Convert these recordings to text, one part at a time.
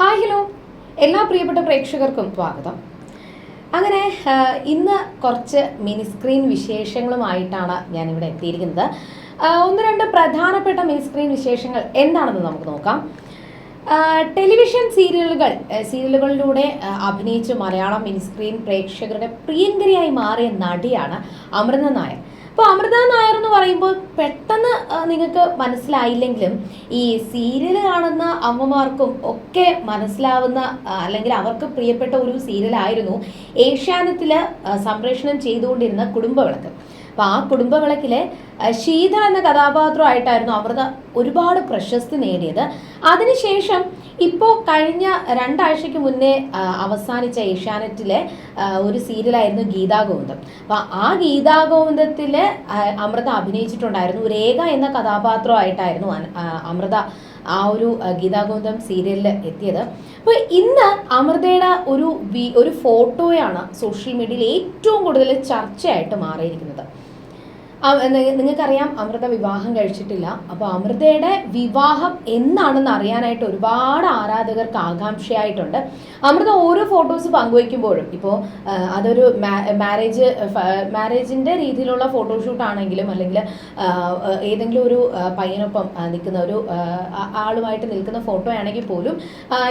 Hi hello. എല്ലാ പ്രിയപ്പെട്ട പ്രേക്ഷകർക്കും സ്വാഗതം. അങ്ങനെ ഇന്ന് കുറച്ച് മിനിസ്ക്രീൻ വിശേഷങ്ങളുമായിട്ടാണ് ഞാനിവിടെ എത്തിയിരിക്കുന്നത്. ഒന്ന് രണ്ട് പ്രധാനപ്പെട്ട മിനിസ്ക്രീൻ വിശേഷങ്ങൾ എന്താണെന്ന് നമുക്ക് നോക്കാം. ടെലിവിഷൻ സീരിയലുകൾ സീരിയലുകളിലൂടെ അഭിനയിച്ച് മലയാളം മിനിസ്ക്രീൻ പ്രേക്ഷകരുടെ പ്രിയങ്കരിയായി മാറിയ നടിയാണ് അമൃത നായർ. അപ്പോൾ അമൃത നായർ എന്ന് പറയുമ്പോൾ പെട്ടെന്ന് നിങ്ങൾക്ക് മനസ്സിലായില്ലെങ്കിലും ഈ സീരിയൽ കാണുന്ന അമ്മമാർക്കും ഒക്കെ മനസ്സിലാവുന്ന അല്ലെങ്കിൽ അവർക്ക് പ്രിയപ്പെട്ട ഒരു സീരിയലായിരുന്നു ഏഷ്യാനെറ്റിൽ സംപ്രേഷണം ചെയ്തുകൊണ്ടിരുന്ന കുടുംബവിളക്ക്. അപ്പോൾ ആ കുടുംബവിളക്കിലെ ശീത എന്ന കഥാപാത്രമായിട്ടായിരുന്നു അമൃത ഒരുപാട് പ്രശസ്തി നേടിയത്. അതിനുശേഷം ഇപ്പോൾ കഴിഞ്ഞ രണ്ടാഴ്ചയ്ക്ക് മുന്നേ അവസാനിച്ച ഏഷ്യാനെറ്റിലെ ഒരു സീരിയലായിരുന്നു ഗീതാഗോവിന്ദം. അപ്പോൾ ആ ഗീതാഗോവിന്ദത്തിൽ അമൃത അഭിനയിച്ചിട്ടുണ്ടായിരുന്നു. രേഖ എന്ന കഥാപാത്രമായിട്ടായിരുന്നു അമൃത ആ ഒരു ഗീതാഗോവിന്ദം സീരിയലിൽ എത്തിയത്. അപ്പോൾ ഇന്ന് അമൃതയുടെ ഒരു ഒരു ഫോട്ടോയാണ് സോഷ്യൽ മീഡിയയിൽ ഏറ്റവും കൂടുതൽ ചർച്ചയായിട്ട് മാറിയിരിക്കുന്നത്. നിങ്ങൾക്കറിയാം അമൃത വിവാഹം കഴിച്ചിട്ടില്ല. അപ്പോൾ അമൃതയുടെ വിവാഹം എന്നാണെന്ന് അറിയാനായിട്ട് ഒരുപാട് ആരാധകർക്ക് ആകാംക്ഷയായിട്ടുണ്ട്. അമൃത ഓരോ ഫോട്ടോസ് പങ്കുവയ്ക്കുമ്പോഴും ഇപ്പോൾ അതൊരു മാരേജ് മാരേജിന്റെ രീതിയിലുള്ള ഫോട്ടോഷൂട്ട് ആണെങ്കിലും അല്ലെങ്കിൽ ഏതെങ്കിലും ഒരു പയ്യനൊപ്പം നിൽക്കുന്ന ഒരു ആളുമായിട്ട് നിൽക്കുന്ന ഫോട്ടോ ആണെങ്കിൽ പോലും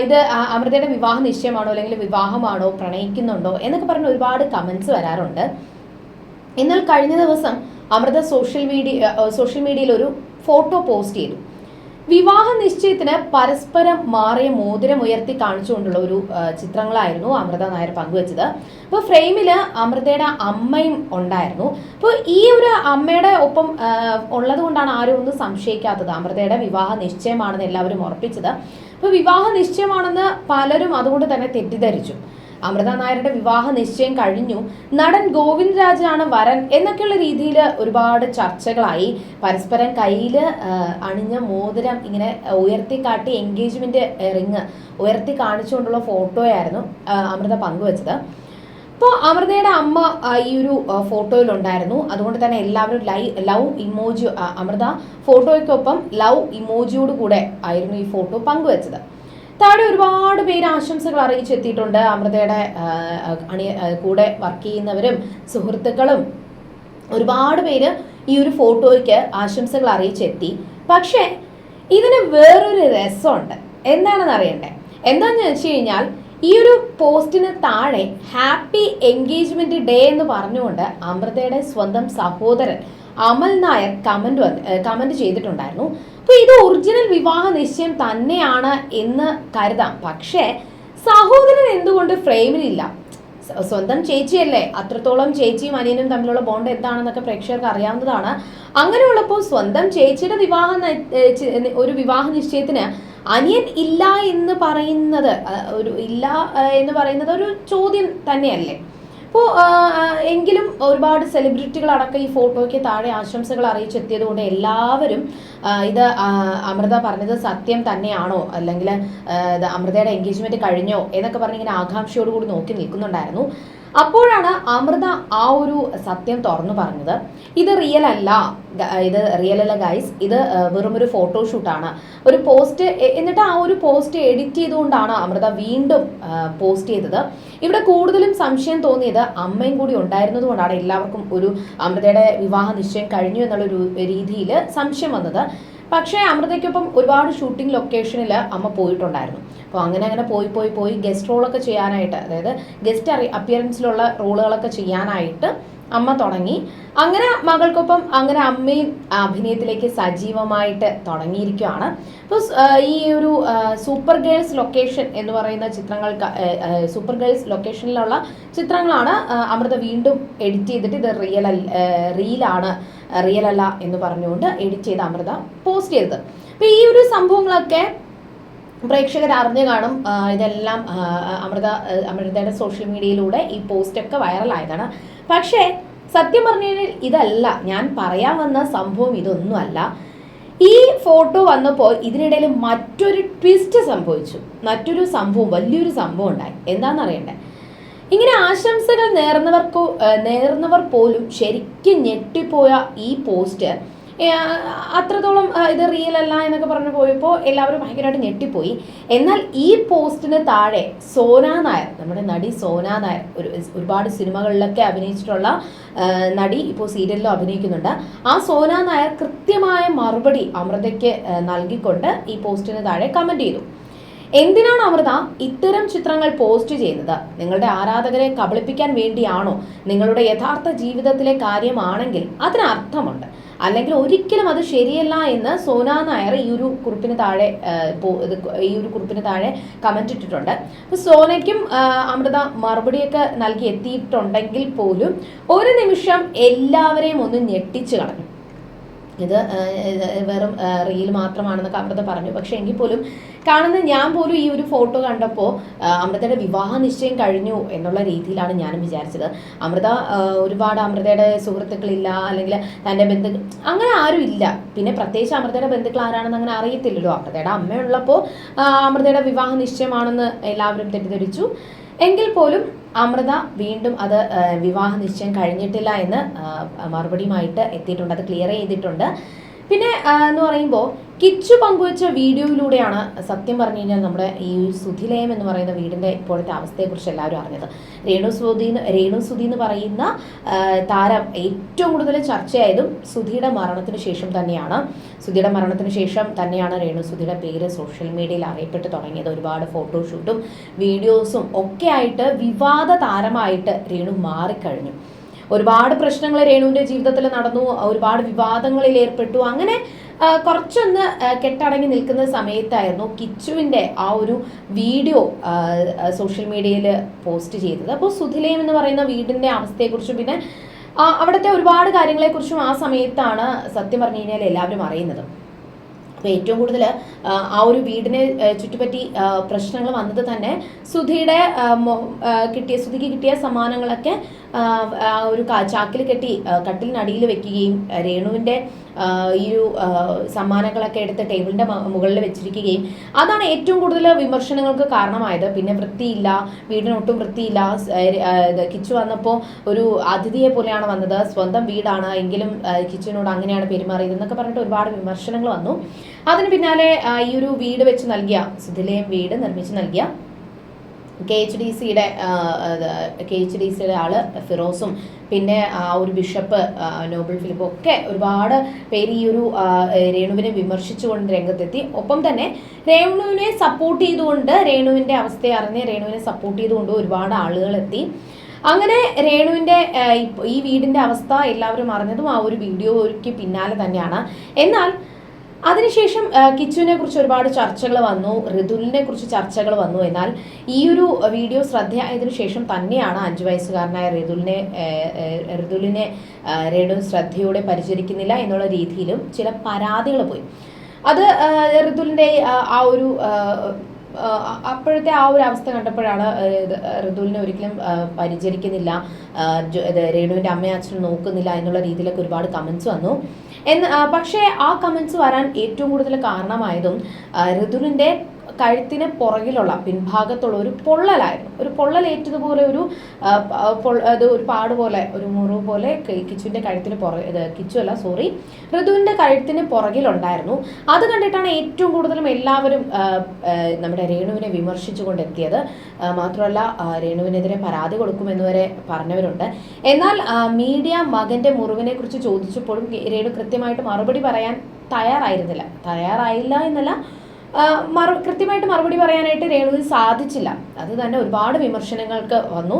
ഇത് അമൃതയുടെ വിവാഹ നിശ്ചയമാണോ അല്ലെങ്കിൽ വിവാഹമാണോ പ്രണയിക്കുന്നുണ്ടോ എന്നൊക്കെ പറഞ്ഞ് ഒരുപാട് കമൻസ് വരാറുണ്ട്. എന്നാൽ കഴിഞ്ഞ ദിവസം അമൃത സോഷ്യൽ മീഡിയ സോഷ്യൽ മീഡിയയിൽ ഒരു ഫോട്ടോ പോസ്റ്റ് ചെയ്തു. വിവാഹ നിശ്ചയത്തിന് പരസ്പരം മാറിയ മോതിരം ഉയർത്തി കാണിച്ചുകൊണ്ടുള്ള ഒരു ചിത്രങ്ങളായിരുന്നു അമൃത നായർ പങ്കുവച്ചത്. അപ്പോൾ ഫ്രെയിമിൽ അമൃതയുടെ അമ്മയും ഉണ്ടായിരുന്നു. അപ്പോൾ ഈ ഒരു അമ്മയുടെ ഒപ്പം ഉള്ളത് കൊണ്ടാണ് ആരും ഒന്നും സംശയിക്കാത്തത്. അമൃതയുടെ വിവാഹ നിശ്ചയമാണെന്ന് എല്ലാവരും ഉറപ്പിച്ചത്. അപ്പോൾ വിവാഹ നിശ്ചയമാണെന്ന് പലരും അതുകൊണ്ട് തന്നെ തെറ്റിദ്ധരിച്ചു. അമൃത നായരുടെ വിവാഹ നിശ്ചയം കഴിഞ്ഞു. നടൻ ഗോവിന്ദ് രാജാണ് വരൻ എന്നൊക്കെയുള്ള രീതിയിൽ ഒരുപാട് ചർച്ചകളായി. പരസ്പരം കയ്യിൽ അണിഞ്ഞ മോതിരം ഇങ്ങനെ ഉയർത്തി കാട്ടി എൻഗേജ്മെന്റ് റിങ് ഉയർത്തി കാണിച്ചുകൊണ്ടുള്ള ഫോട്ടോയായിരുന്നു അമൃത പങ്കുവച്ചത്. അപ്പോൾ അമൃതയുടെ അമ്മ ഈ ഒരു ഫോട്ടോയിലുണ്ടായിരുന്നു. അതുകൊണ്ട് തന്നെ എല്ലാവരും ലൈ ലവ് ഇമോജി അമൃത ഫോട്ടോയ്ക്കൊപ്പം ലവ് ഇമോജിയോട് കൂടെ ആയിരുന്നു ഈ ഫോട്ടോ പങ്കുവച്ചത്. താഴെ ഒരുപാട് പേര് ആശംസകൾ അറിയിച്ചെത്തിയിട്ടുണ്ട്. അമൃതയുടെ അണി കൂടെ വർക്ക് ചെയ്യുന്നവരും സുഹൃത്തുക്കളും ഒരുപാട് പേര് ഈ ഒരു ഫോട്ടോയ്ക്ക് ആശംസകൾ അറിയിച്ചെത്തി. പക്ഷേ ഇതിന് വേറൊരു രസമുണ്ട്. എന്താണെന്ന് അറിയണ്ടേ? എന്താണെന്ന് വെച്ച് കഴിഞ്ഞാൽ ഈ ഒരു പോസ്റ്റിന് താഴെ ഹാപ്പി എൻഗേജ്മെന്റ് ഡേ എന്ന് പറഞ്ഞുകൊണ്ട് അമൃതയുടെ സ്വന്തം സഹോദരൻ അമൽ നായർ കമന്റ് കമന്റ് ചെയ്തിട്ടുണ്ടായിരുന്നു. അപ്പോൾ ഇത് ഒറിജിനൽ വിവാഹ നിശ്ചയം തന്നെയാണ് എന്ന് കരുതാം. പക്ഷേ സഹോദരൻ എന്തുകൊണ്ട് ഫ്രെയിമിലില്ല? സ്വന്തം ചേച്ചിയല്ലേ? അത്രത്തോളം ചേച്ചിയും അനിയനും തമ്മിലുള്ള ബോണ്ട് എന്താണെന്നൊക്കെ പ്രേക്ഷകർക്ക് അറിയാവുന്നതാണ്. അങ്ങനെയുള്ളപ്പോൾ സ്വന്തം ചേച്ചിയുടെ വിവാഹ ഒരു വിവാഹ നിശ്ചയത്തിന് അനിയൻ ഇല്ല എന്ന് പറയുന്നത് ഒരു ഇല്ല എന്ന് പറയുന്നത് ഒരു ചോദ്യം തന്നെയല്ലേ? അപ്പോൾ എങ്കിലും ഒരുപാട് സെലിബ്രിറ്റികൾ അടക്കം ഈ ഫോട്ടോയ്ക്ക് താഴെ ആശംസകൾ അറിയിച്ചെത്തിയത് കൊണ്ട് എല്ലാവരും ഇത് അമൃത പറഞ്ഞത് സത്യം തന്നെയാണോ? അല്ലെങ്കിൽ അമൃതയുടെ എൻഗേജ്മെന്റ് കഴിഞ്ഞോ? എന്നൊക്കെ പറഞ്ഞ് ഇങ്ങനെ ആകാംക്ഷയോടുകൂടി നോക്കി നിൽക്കുന്നുണ്ടായിരുന്നു. അപ്പോഴാണ് അമൃത ആ ഒരു സത്യം തുറന്നു പറഞ്ഞത്. ഇത് റിയൽ അല്ല ഇത് റിയൽ അല്ല ഗൈസ് ഇത് വെറും ഒരു ഫോട്ടോഷൂട്ടാണ് ഒരു പോസ്റ്റ് എന്നിട്ട് ആ ഒരു പോസ്റ്റ് എഡിറ്റ് ചെയ്തുകൊണ്ടാണ് അമൃത വീണ്ടും പോസ്റ്റ് ചെയ്തത്. ഇവിടെ കൂടുതലും സംശയം തോന്നിയത് അമ്മയും കൂടി ഉണ്ടായിരുന്നതുകൊണ്ടാണ് എല്ലാവർക്കും ഒരു അമൃതയുടെ വിവാഹ നിശ്ചയം കഴിഞ്ഞു എന്നുള്ള ഒരു രീതിയിൽ സംശയം വന്നത്. പക്ഷേ അമൃതയ്ക്കൊപ്പം ഒരുപാട് ഷൂട്ടിംഗ് ലൊക്കേഷനിൽ അമ്മ പോയിട്ടുണ്ടായിരുന്നു. അപ്പോൾ അങ്ങനെ അങ്ങനെ പോയി പോയി പോയി ഗസ്റ്റ് റോളൊക്കെ ചെയ്യാനായിട്ട് അതായത് ഗസ്റ്റ് അറി അപ്പിയറൻസിലുള്ള റോളുകളൊക്കെ ചെയ്യാനായിട്ട് അമ്മ തുടങ്ങി. അങ്ങനെ മകൾക്കൊപ്പം അങ്ങനെ അമ്മയും അഭിനയത്തിലേക്ക് സജീവമായിട്ട് തുടങ്ങിയിരിക്കുകയാണ്. അപ്പോൾ ഈ ഒരു സൂപ്പർ ഗേൾസ് ലൊക്കേഷൻ എന്ന് പറയുന്ന ആ, സൂപ്പർ ഗേൾസ് ലൊക്കേഷനിലുള്ള ചിത്രങ്ങളാണ് അമൃത വീണ്ടും എഡിറ്റ് ചെയ്തിട്ട് ഇത് റിയൽ റീലാണ് റിയൽ അല്ല എന്ന് പറഞ്ഞുകൊണ്ട് എഡിറ്റ് ചെയ്ത അമൃത പോസ്റ്റ് ചെയ്തത്. അപ്പോൾ ഈ ഒരു സംഭവങ്ങളൊക്കെ പ്രേക്ഷകർ അറിഞ്ഞു കാണും. ഇതെല്ലാം അമൃത അമൃതയുടെ സോഷ്യൽ മീഡിയയിലൂടെ ഈ പോസ്റ്റൊക്കെ വൈറലായതാണ് പക്ഷേ സത്യം പറഞ്ഞു കഴിഞ്ഞാൽ ഇതല്ല. ഞാൻ പറയാൻ വന്ന സംഭവം ഇതൊന്നുമല്ല ഈ ഫോട്ടോ വന്നപ്പോൾ ഇതിനിടയിൽ മറ്റൊരു ട്വിസ്റ്റ് സംഭവിച്ചു. മറ്റൊരു സംഭവം വലിയൊരു സംഭവം ഉണ്ടായി. എന്താണെന്ന് അറിയണ്ടേ? ഇങ്ങനെ ആശംസകൾ നേർന്നവർക്കോ നേർന്നവർ പോലും ശരിക്കും ഞെട്ടിപ്പോയ ഈ പോസ്റ്റ്. അത്രത്തോളം ഇത് റിയൽ അല്ല എന്നൊക്കെ പറഞ്ഞു പോയപ്പോൾ എല്ലാവരും ഭയങ്കരമായിട്ട് ഞെട്ടിപ്പോയി. എന്നാൽ ഈ പോസ്റ്റിന് താഴെ സോന നായർ നമ്മുടെ നടി സോന നായർ ഒരു ഒരുപാട് സിനിമകളിലൊക്കെ അഭിനയിച്ചിട്ടുള്ള നടി ഇപ്പോൾ സീരിയലിലും അഭിനയിക്കുന്നുണ്ട്. ആ സോന നായർ കൃത്യമായ മറുപടി അമൃതയ്ക്ക് നൽകിക്കൊണ്ട് ഈ പോസ്റ്റിന് താഴെ കമന്റ് ചെയ്തു. എന്തിനാണ് അമൃത ഇത്തരം ചിത്രങ്ങൾ പോസ്റ്റ് ചെയ്യുന്നത്? നിങ്ങളുടെ ആരാധകരെ കബളിപ്പിക്കാൻ വേണ്ടിയാണോ? നിങ്ങളുടെ യഥാർത്ഥ ജീവിതത്തിലെ കാര്യമാണെങ്കിൽ അതിന് അർത്ഥമുണ്ട് അല്ലെങ്കിൽ ഒരിക്കലും അത് ശരിയല്ല എന്ന് സോന നായർ ഈ ഒരു കുറിപ്പിന് താഴെ ഈ ഒരു കുറിപ്പിന് താഴെ കമന്റ് ഇട്ടിട്ടുണ്ട്. അപ്പോൾ സോനയ്ക്കും അമൃത മറുപടിയൊക്കെ നൽകി എത്തിയിട്ടുണ്ടെങ്കിൽ പോലും ഒരു നിമിഷം എല്ലാവരെയും ഒന്ന് ഞെട്ടിച്ചു കളഞ്ഞു. ഇത് വെറും റീൽ മാത്രമാണെന്നൊക്കെ അമൃത പറഞ്ഞു. പക്ഷെ എങ്കിൽ പോലും കാണുന്ന ഞാൻ പോലും ഈ ഒരു ഫോട്ടോ കണ്ടപ്പോൾ അമൃതയുടെ വിവാഹ നിശ്ചയം കഴിഞ്ഞു എന്നുള്ള രീതിയിലാണ് ഞാനും വിചാരിച്ചത്. അമൃത ഒരുപാട് അമൃതയുടെ സുഹൃത്തുക്കളില്ല അല്ലെങ്കിൽ തന്റെ ബന്ധു അങ്ങനെ ആരും ഇല്ല. പിന്നെ പ്രത്യേകിച്ച് അമൃതയുടെ ബന്ധുക്കൾ ആരാണെന്ന് അങ്ങനെ അറിയത്തില്ലല്ലോ. അമൃതയുടെ അമ്മയുള്ളപ്പോൾ അമൃതയുടെ വിവാഹ നിശ്ചയമാണെന്ന് എല്ലാവരും തെറ്റിദ്ധരിച്ചു. എങ്കിൽ പോലും അമൃത വീണ്ടും അത് വിവാഹ നിശ്ചയം കഴിഞ്ഞിട്ടില്ല എന്ന് മറുപടിയുമായിട്ട് എത്തിയിട്ടുണ്ട്. അത് ക്ലിയർ ചെയ്തിട്ടുണ്ട്. പിന്നെ എന്ന് പറയുമ്പോൾ കിച്ചു പങ്കുവച്ച വീഡിയോയിലൂടെയാണ് സത്യം പറഞ്ഞു കഴിഞ്ഞാൽ നമ്മുടെ ഈ സുധിലയം എന്ന് പറയുന്ന വീടിന്റെ ഇപ്പോഴത്തെ അവസ്ഥയെക്കുറിച്ച് എല്ലാവരും അറിഞ്ഞത്. രേണു സുധി രേണു സുധി എന്ന് പറയുന്ന താരം ഏറ്റവും കൂടുതൽ ചർച്ചയായതും സുധിയുടെ മരണത്തിന് ശേഷം തന്നെയാണ്. സുധിയുടെ മരണത്തിന് ശേഷം തന്നെയാണ് രേണു സുധിയുടെ പേര് സോഷ്യൽ മീഡിയയിൽ അറിയപ്പെട്ട് തുടങ്ങിയത്. ഒരുപാട് ഫോട്ടോഷൂട്ടും വീഡിയോസും ഒക്കെ ആയിട്ട് വിവാദ താരമായിട്ട് രേണു മാറിക്കഴിഞ്ഞു. ഒരുപാട് പ്രശ്നങ്ങൾ രേണുവിന്റെ ജീവിതത്തിൽ നടന്നു ഒരുപാട് വിവാദങ്ങളിൽ ഏർപ്പെട്ടു. അങ്ങനെ കുറച്ചൊന്ന് കെട്ടടങ്ങി നിൽക്കുന്ന സമയത്തായിരുന്നു കിച്ചുവിന്റെ ആ ഒരു വീഡിയോ സോഷ്യൽ മീഡിയയിൽ പോസ്റ്റ് ചെയ്തത്. അപ്പോൾ സുധിലയം എന്ന് പറയുന്ന വീടിന്റെ അവസ്ഥയെക്കുറിച്ചും പിന്നെ അവിടുത്തെ ഒരുപാട് കാര്യങ്ങളെക്കുറിച്ചും ആ സമയത്താണ് സത്യം പറഞ്ഞു കഴിഞ്ഞാൽ എല്ലാവരും അറിയുന്നത്. അപ്പോൾ ഏറ്റവും കൂടുതൽ ആ ഒരു വീടിനെ ചുറ്റുപറ്റി പ്രശ്നങ്ങൾ വന്നത് തന്നെ സുധിയുടെ കിട്ടിയ സുധിക്ക് കിട്ടിയ സമ്മാനങ്ങളൊക്കെ ഒരു ചാക്കിൽ കെട്ടി കട്ടിലിനടിയിൽ വെക്കുകയും രേണുവിന്റെ ഈ ഒരു സമ്മാനങ്ങളൊക്കെ എടുത്ത് ടേബിളിന്റെ മുകളിൽ വെച്ചിരിക്കുകയും. അതാണ് ഏറ്റവും കൂടുതൽ വിമർശനങ്ങൾക്ക് കാരണമായത്. പിന്നെ വൃത്തിയില്ല വീടിനൊട്ടും വൃത്തിയില്ല. കിച്ചു വന്നപ്പോൾ ഒരു അതിഥിയെ പോലെയാണ് വന്നത്. സ്വന്തം വീടാണ് എങ്കിലും കിച്ചനോട് അങ്ങനെയാണ് പെരുമാറിയത് എന്നൊക്കെ പറഞ്ഞിട്ട് ഒരുപാട് വിമർശനങ്ങൾ വന്നു. അതിന് പിന്നാലെ ഈ ഒരു വീട് വെച്ച് നൽകിയ സുധിലയം വീട് നിർമ്മിച്ച് നൽകിയ കെ എച്ച് ഡി സിയുടെ കെ എച്ച് ഡി സിയുടെ ആൾ ഫിറോസും പിന്നെ ആ ഒരു ബിഷപ്പ് നോബൽ ഫിലിപ്പും ഒക്കെ ഒരുപാട് പേര് ഈ ഒരു രേണുവിനെ വിമർശിച്ചുകൊണ്ട് രംഗത്തെത്തി. ഒപ്പം തന്നെ രേണുവിനെ സപ്പോർട്ട് ചെയ്തുകൊണ്ട് രേണുവിന്റെ അവസ്ഥയെ അറിഞ്ഞ് രേണുവിനെ സപ്പോർട്ട് ചെയ്തുകൊണ്ട് ഒരുപാട് ആളുകൾ എത്തി. അങ്ങനെ രേണുവിന്റെ ഈ വീടിന്റെ അവസ്ഥ എല്ലാവരും അറിഞ്ഞതും ആ ഒരു വീഡിയോയ്ക്ക് പിന്നാലെ തന്നെയാണ്. എന്നാൽ അതിനുശേഷം കിച്ചുവിനെ കുറിച്ച് ഒരുപാട് ചർച്ചകൾ വന്നു ഋതുലിനെ കുറിച്ച് ചർച്ചകൾ വന്നു. എന്നാൽ ഈ ഒരു വീഡിയോ ശ്രദ്ധയായതിനു ശേഷം തന്നെയാണ് അഞ്ചു വയസ്സുകാരനായ ഋതുലിനെ ഋതുലിനെ രേണു ശ്രദ്ധയോടെ പരിചരിക്കുന്നില്ല എന്നുള്ള രീതിയിലും ചില പരാതികൾ പോയി. അത് ഋതുലിന്റെ ആ, ഒരു അപ്പോഴത്തെ ആ ഒരു അവസ്ഥ കണ്ടപ്പോഴാണ് ഋതുലിനെ ഒരിക്കലും പരിചരിക്കുന്നില്ല. രേണുവിന്റെ അമ്മയും അച്ഛനും നോക്കുന്നില്ല എന്നുള്ള രീതിയിലൊക്കെ ഒരുപാട് കമൻസ് വന്നു. എന്ന് പക്ഷേ ആ കമൻസ് വരാൻ ഏറ്റവും കൂടുതൽ കാരണമായതും ആ, ഋതുലിന്റെ കഴുത്തിന് പുറകിലുള്ള പിൻഭാഗത്തുള്ള ഒരു പൊള്ളലായിരുന്നു. ഒരു പൊള്ളലേറ്റതുപോലെ ഒരു അത് ഒരു പാട് പോലെ ഒരു മുറിവ് പോലെ കിച്ചുവിന്റെ കഴുത്തിന് പുറ ഇത് കിച്ചു അല്ല സോറി ഋതുവിന്റെ കഴുത്തിന് പുറകിലുണ്ടായിരുന്നു. അത് കണ്ടിട്ടാണ് ഏറ്റവും കൂടുതലും എല്ലാവരും നമ്മുടെ രേണുവിനെ വിമർശിച്ചുകൊണ്ട് എത്തിയത് മാത്രമല്ല രേണുവിനെതിരെ പരാതി കൊടുക്കുമെന്ന് വരെ പറഞ്ഞവരുണ്ട്. എന്നാൽ മീഡിയ മകന്റെ മുറിവിനെ കുറിച്ച് ചോദിച്ചപ്പോഴും രേണു കൃത്യമായിട്ട് മറുപടി പറയാൻ തയ്യാറായിരുന്നില്ല. തയ്യാറായില്ല എന്നല്ല മറു കൃത്യമായിട്ട് മറുപടി പറയാനായിട്ട് രേണുവിന് സാധിച്ചില്ല. അത് തന്നെ ഒരുപാട് വിമർശനങ്ങൾക്ക് വന്നു.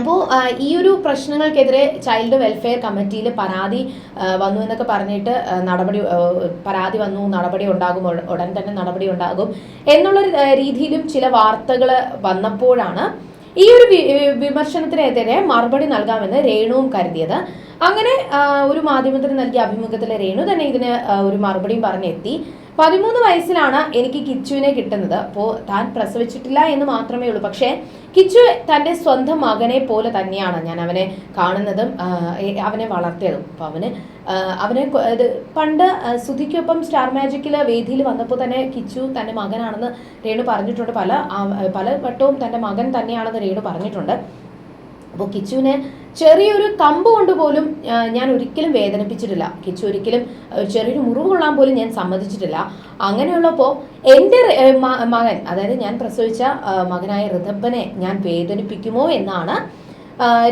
അപ്പോൾ ഈ ഒരു പ്രശ്നങ്ങൾക്കെതിരെ ചൈൽഡ് വെൽഫെയർ കമ്മിറ്റിയിൽ പരാതി വന്നു എന്നൊക്കെ പറഞ്ഞിട്ട് നടപടി പരാതി വന്നു നടപടി ഉണ്ടാകും ഉടൻ തന്നെ നടപടി ഉണ്ടാകും എന്നുള്ള രീതിയിലും ചില വാർത്തകൾ വന്നപ്പോഴാണ് ഈ ഒരു വിമർശനത്തിനെതിരെ മറുപടി നൽകാമെന്ന് രേണുവും കരുതിയത്. അങ്ങനെ ഒരു മാധ്യമത്തിന് നൽകിയ അഭിമുഖത്തിൽ രേണു തന്നെ ഇതിന് ഒരു മറുപടിയും പറഞ്ഞെത്തി. പതിമൂന്ന് വയസ്സിലാണ് എനിക്ക് കിച്ചുവിനെ കിട്ടുന്നത്. അപ്പോൾ താൻ പ്രസവിച്ചിട്ടില്ല എന്ന് മാത്രമേ ഉള്ളൂ. പക്ഷേ കിച്ചു തന്റെ സ്വന്തം മകനെ പോലെ തന്നെയാണ് ഞാൻ അവനെ കാണുന്നതും അവനെ വളർത്തിയതും. അപ്പോൾ അവന് അവനെ ഇത് പണ്ട് സുധിക്കൊപ്പം സ്റ്റാർ മാജിക്കിൽ വേദിയിൽ വന്നപ്പോൾ തന്നെ കിച്ചു തന്റെ മകനാണെന്ന് രേണു പറഞ്ഞിട്ടുണ്ട്. പല പല വട്ടവും തന്റെ മകൻ തന്നെയാണെന്ന് രേണു പറഞ്ഞിട്ടുണ്ട്. അപ്പോൾ കിച്ചുവിനെ ചെറിയൊരു കമ്പ് കൊണ്ട് പോലും ഞാൻ ഒരിക്കലും വേദനിപ്പിച്ചിട്ടില്ല. കിച്ചു ഒരിക്കലും ചെറിയൊരു മുറിവ് കൊള്ളാൻ പോലും ഞാൻ സമ്മതിച്ചിട്ടില്ല. അങ്ങനെയുള്ളപ്പോൾ എന്റെ മകൻ അതായത് ഞാൻ പ്രസവിച്ച മകനായ ഋതപ്പനെ ഞാൻ വേദനിപ്പിക്കുമോ എന്നാണ്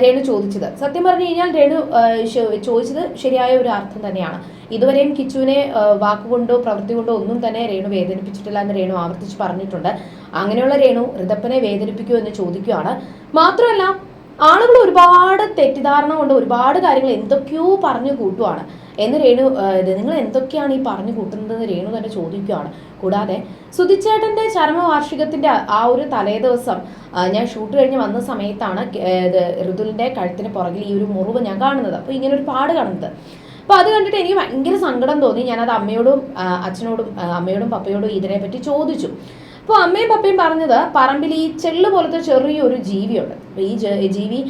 രേണു ചോദിച്ചത്. സത്യം പറഞ്ഞു കഴിഞ്ഞാൽ രേണു ചോദിച്ചത് ശരിയായ ഒരു അർത്ഥം തന്നെയാണ്. ഇതുവരെയും കിച്ചുവിനെ വാക്കുകൊണ്ടോ പ്രവൃത്തി കൊണ്ടോ ഒന്നും തന്നെ രേണു വേദനിപ്പിച്ചിട്ടില്ല എന്ന് രേണു ആവർത്തിച്ച് പറഞ്ഞിട്ടുണ്ട്. അങ്ങനെയുള്ള രേണു ഋതപ്പനെ വേദനിപ്പിക്കുമോ എന്ന് ചോദിക്കുകയാണ്. മാത്രമല്ല ആളുകൾ ഒരുപാട് തെറ്റിദ്ധാരണ കൊണ്ട് ഒരുപാട് കാര്യങ്ങൾ എന്തൊക്കെയോ പറഞ്ഞു കൂട്ടുവാണ്. എന്ന് രേണു നിങ്ങൾ എന്തൊക്കെയാണ് ഈ പറഞ്ഞു കൂട്ടുന്നതെന്ന് രേണു തന്നെ ചോദിക്കുകയാണ് കൂടാതെ സുധിച്ചേട്ടന്റെ ചരമവാർഷികത്തിന്റെ ആ ഒരു തലേ ദിവസം ഞാൻ ഷൂട്ട് കഴിഞ്ഞ് വന്ന സമയത്താണ് ഋതുലിന്റെ കഴുത്തിന് പുറകിൽ ഈ ഒരു മുറിവ് ഞാൻ കാണുന്നത്. അപ്പോൾ ഇങ്ങനെ ഒരു പാട് കാണുന്നത്. അപ്പോൾ അത് കണ്ടിട്ട് എനിക്ക് ഭയങ്കര സങ്കടം തോന്നി. ഞാനത് അമ്മയോടും അച്ഛനോടും അമ്മയോടും പപ്പയോടും ഇതിനെപ്പറ്റി ചോദിച്ചു. അപ്പോൾ അമ്മയും പപ്പയും പറഞ്ഞത് പറമ്പിൽ ഈ ചെള്ള് പോലത്തെ ചെറിയൊരു ജീവിയുണ്ട്. അപ്പോൾ ഈ ജീവി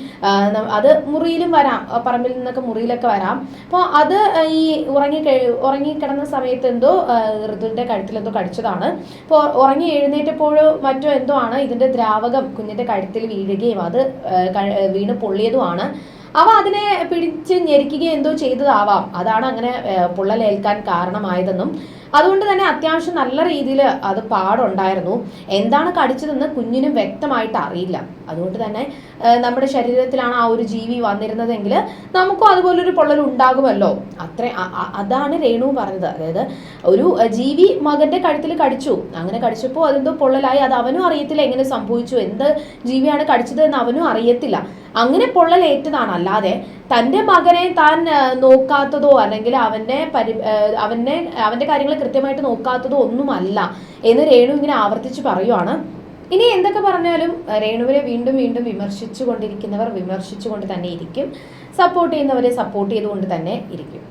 അത് മുറിയിലും വരാം. പറമ്പിൽ നിന്നൊക്കെ മുറിയിലൊക്കെ വരാം. അപ്പോൾ അത് ഈ ഉറങ്ങി കഴി- ഉറങ്ങിക്കിടന്ന സമയത്ത് എന്തോ ഋതുവിന്റെ കഴുത്തിൽ എന്തോ കടിച്ചതാണ്. അപ്പോൾ ഉറങ്ങി എഴുന്നേറ്റപ്പോഴോ മറ്റോ എന്തോ ആണ് ഇതിന്റെ ദ്രാവകം കുഞ്ഞിന്റെ കഴുത്തിൽ വീഴുകയും അത് വീണ് പൊള്ളിയതുമാണ്. അവ അതിനെ പിടിച്ച് ഞെരിക്കുകയും എന്തോ ചെയ്തതാവാം. അതാണ് അങ്ങനെ പൊള്ളലേൽക്കാൻ കാരണമായതെന്നും അതുകൊണ്ട് തന്നെ അത്യാവശ്യം നല്ല രീതിയിൽ അത് പാടുണ്ടായിരുന്നു. എന്താണ് കടിച്ചതെന്ന് കുഞ്ഞിനും വ്യക്തമായിട്ട് അറിയില്ല. അതുകൊണ്ട് തന്നെ നമ്മുടെ ശരീരത്തിലാണ് ആ ഒരു ജീവി വന്നിരുന്നതെങ്കിൽ നമുക്കും അതുപോലൊരു പൊള്ളൽ ഉണ്ടാകുമല്ലോ. അത്ര അതാണ് രേണു പറഞ്ഞത്. അതായത് ഒരു ജീവി മകന്റെ കഴുത്തിൽ കടിച്ചു. അങ്ങനെ കടിച്ചപ്പോൾ അതെന്തോ പൊള്ളലായി. അത് അവനും അറിയത്തില്ല എങ്ങനെ സംഭവിച്ചു. എന്ത് ജീവിയാണ് കടിച്ചത് എന്ന് അവനും അറിയത്തില്ല. അങ്ങനെ പൊള്ളലേറ്റതാണ്. അല്ലാതെ തന്റെ മകനെ താൻ നോക്കാത്തതോ അല്ലെങ്കിൽ അവന്റെ പരി അവനെ അവന്റെ കാര്യങ്ങൾ കൃത്യമായിട്ട് നോക്കാത്തതോ ഒന്നുമല്ല എന്ന് രേണു ഇങ്ങനെ ആവർത്തിച്ച് പറയുവാണ്. ഇനി എന്തൊക്കെ പറഞ്ഞാലും രേണുവിനെ വീണ്ടും വീണ്ടും വിമർശിച്ചു കൊണ്ടിരിക്കുന്നവർ വിമർശിച്ചുകൊണ്ട് തന്നെ ഇരിക്കും. സപ്പോർട്ട് ചെയ്യുന്നവരെ സപ്പോർട്ട് ചെയ്തുകൊണ്ട് തന്നെ ഇരിക്കും.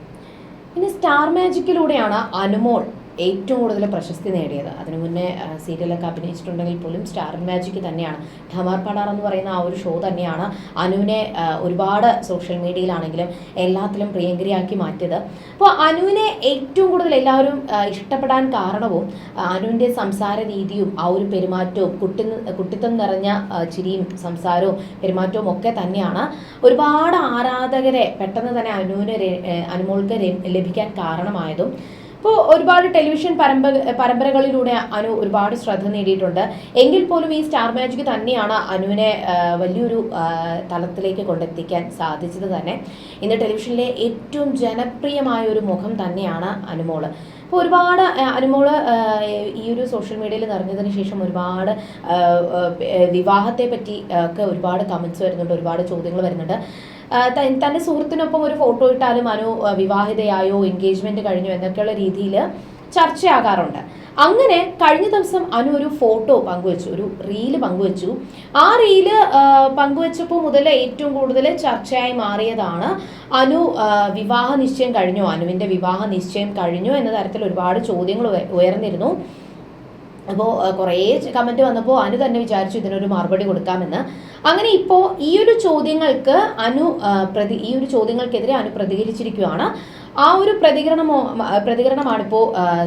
ഇനി സ്റ്റാർ മാജിക്കിലൂടെയാണ് അനുമോൾ ഏറ്റവും കൂടുതൽ പ്രശസ്തി നേടിയത്. അതിനു മുന്നേ സീരിയലൊക്കെ അഭിനയിച്ചിട്ടുണ്ടെങ്കിൽ പോലും സ്റ്റാർ മാജിക് തന്നെയാണ്. ഠമാർ പടാർ എന്ന് പറയുന്ന ആ ഒരു ഷോ തന്നെയാണ് അനുവിനെ ഒരുപാട് സോഷ്യൽ മീഡിയയിലാണെങ്കിലും എല്ലാത്തിലും പ്രിയങ്കരിയാക്കി മാറ്റിയത്. അപ്പോൾ അനുവിനെ ഏറ്റവും കൂടുതൽ എല്ലാവരും ഇഷ്ടപ്പെടാൻ കാരണവും അനുവിന്റെ സംസാര രീതിയും ആ ഒരു പെരുമാറ്റവും കുട്ടി കുട്ടിത്തം നിറഞ്ഞ ചിരിയും സംസാരവും പെരുമാറ്റവും ഒക്കെ തന്നെയാണ്. ഒരുപാട് ആരാധകരെ പെട്ടെന്ന് തന്നെ അനുവിന് അനുമോൾക്ക് ലഭിക്കാൻ കാരണമായതും. ഇപ്പോൾ ഒരുപാട് ടെലിവിഷൻ പരമ്പ പരമ്പരകളിലൂടെ അനു ഒരുപാട് ശ്രദ്ധ നേടിയിട്ടുണ്ട്. എങ്കിൽ പോലും ഈ സ്റ്റാർ മാജിക് തന്നെയാണ് അനുവിനെ വലിയൊരു തലത്തിലേക്ക് കൊണ്ടെത്തിക്കാൻ സാധിച്ചത് തന്നെ. ഇന്ന് ടെലിവിഷനിലെ ഏറ്റവും ജനപ്രിയമായ ഒരു മുഖം തന്നെയാണ് അനുമോൾ. അപ്പോൾ ഒരുപാട് അനുമോൾ ഈ ഒരു സോഷ്യൽ മീഡിയയിൽ നിറഞ്ഞതിന് ശേഷം ഒരുപാട് വിവാഹത്തെ പറ്റി ഒക്കെ ഒരുപാട് കമൻസ് വരുന്നുണ്ട് ഒരുപാട് ചോദ്യങ്ങൾ വരുന്നുണ്ട്. തന്റെ സുഹൃത്തിനൊപ്പം ഒരു ഫോട്ടോ ഇട്ടാലും അനു വിവാഹിതയായോ എൻഗേജ്മെന്റ് കഴിഞ്ഞോ എന്നൊക്കെയുള്ള രീതിയിൽ ചർച്ചയാകാറുണ്ട്. അങ്ങനെ കഴിഞ്ഞ ദിവസം അനു ഒരു ഫോട്ടോ പങ്കുവച്ചു ഒരു റീൽ പങ്കുവച്ചു. ആ റീൽ പങ്കുവച്ചപ്പോൾ മുതൽ ഏറ്റവും കൂടുതൽ ചർച്ചയായി മാറിയതാണ് അനു വിവാഹ നിശ്ചയം കഴിഞ്ഞു അനുവിന്റെ വിവാഹ നിശ്ചയം കഴിഞ്ഞു എന്ന തരത്തിൽ ഒരുപാട് ചോദ്യങ്ങൾ ഉയർന്നിരുന്നു. അപ്പോൾ കുറേ കമന്റ് വന്നപ്പോൾ അനു തന്നെ വിചാരിച്ചു ഇതിനൊരു മറുപടി കൊടുക്കാമെന്ന്. അങ്ങനെ ഇപ്പോൾ ഈ ഒരു ചോദ്യങ്ങൾക്ക് അനു പ്രതി ഈ ഒരു ചോദ്യങ്ങൾക്കെതിരെ അനു പ്രതികരിച്ചിരിക്കുകയാണ് ആ ഒരു പ്രതികരണമോ പ്രതികരണമാണ് പ്രതികരണമാണിപ്പോൾ